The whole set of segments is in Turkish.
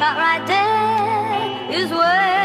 But right there is where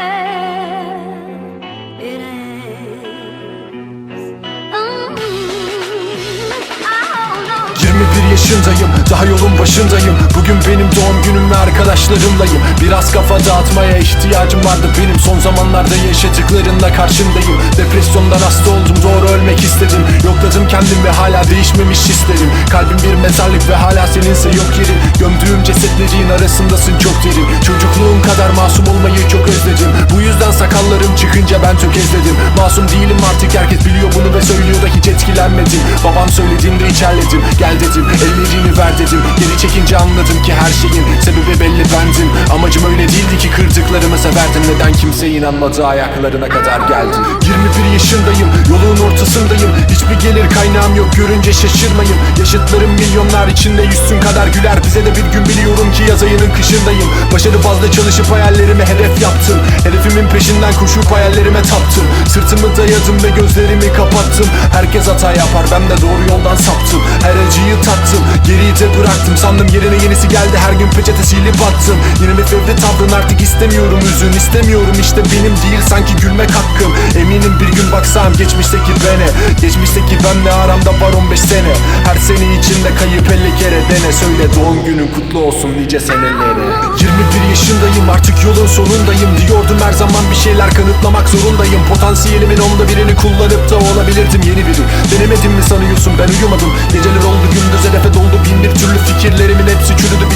yaşındayım. Daha yolun başındayım. Bugün benim doğum günüm ve arkadaşlarımlayım. Biraz kafa dağıtmaya ihtiyacım vardı. Benim Son zamanlarda yaşadıklarınla karşındayım. Depresyondan hasta oldum. Doğru ölmek istedim. Yokladım kendim ve hala değişmemiş hislerim. Kalbim bir mezarlık ve hala seninse yok yerin Gömdüğüm cesetlerin arasındasın çok derin. Çocukluğum kadar masum olmayı çok özledim. Bu yüzden sakallarım çıkınca ben tökezledim. Masum değilim artık. Herkes biliyor bunu ve söylüyor da hiç etkilenmedim. Babam söylediğinde içerledim Gel dedim ellerini ver dedim Geri çekince anladım ki her şeyin sebebi belli bendim Amacım öyle değildi ki kırdıklarımı severdim Neden kimse inanmadı? Ayaklarına kadar geldim 21 yaşındayım yolun ortasındayım. Hiçbir gelir kaynağım yok görünce şaşırmayın. Yaşıtlarım milyonlar içinde yüzsün kadar güler. Bize de bir gün biliyorum ki yaz ayının kışındayım. Başarı bazda çalışıp hayallerime hedef yaptım. Hedefimin peşinden koşup hayallerime taptım. Sırtımı dayadım ve gözlerimi kapattım. Herkes hata yapar ben de doğru yoldan saptım. Her acıyı tattım geriyi de bıraktım. Sandım yerine yenisi geldi her gün peçete silip attım Yeni bir fevri tavrın artık istemiyorum üzün istemiyorum işte benim değil sanki gülmek hakkım. Eminim bir gün baksam geçmişteki bene Geçmişteki benle aramda var 15 sene. Her sene içinde kayıp 50 kere dene. Söyle doğum günün kutlu olsun nice senelere. 21 yaşındayım artık yolun sonundayım. Diyordum her zaman bir şeyler kanıtlamak zorundayım. Potansiyelimin onda birini kullanıp da olabilirdim yeni biri. Denemedim mi sanıyorsun? Ben uyumadım. Geceler oldu gündüz hedefe doldu. Bin bir türlü fikirlerimin hepsi çürüdü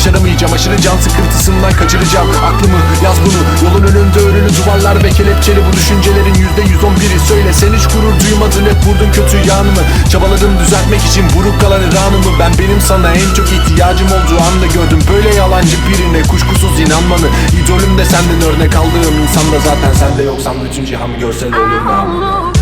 Başaramayacağım aşırı can sıkıntısından kaçıracağım. Aklımı yaz bunu yolun önünde örülü duvarlar ve kelepçeli Bu düşüncelerin yüzde yüz on biri. Söyle sen hiç gurur duymadın hep vurdun kötü yanımı. Çabaladım düzeltmek için buruk kalan iranımı. Ben benim sana en çok ihtiyacım olduğu anda gördüm. Böyle yalancı birine kuşkusuz inanmanı. İdolüm de senden örnek aldığım insan da zaten sende yoksan bütün cihan görsel olur. No.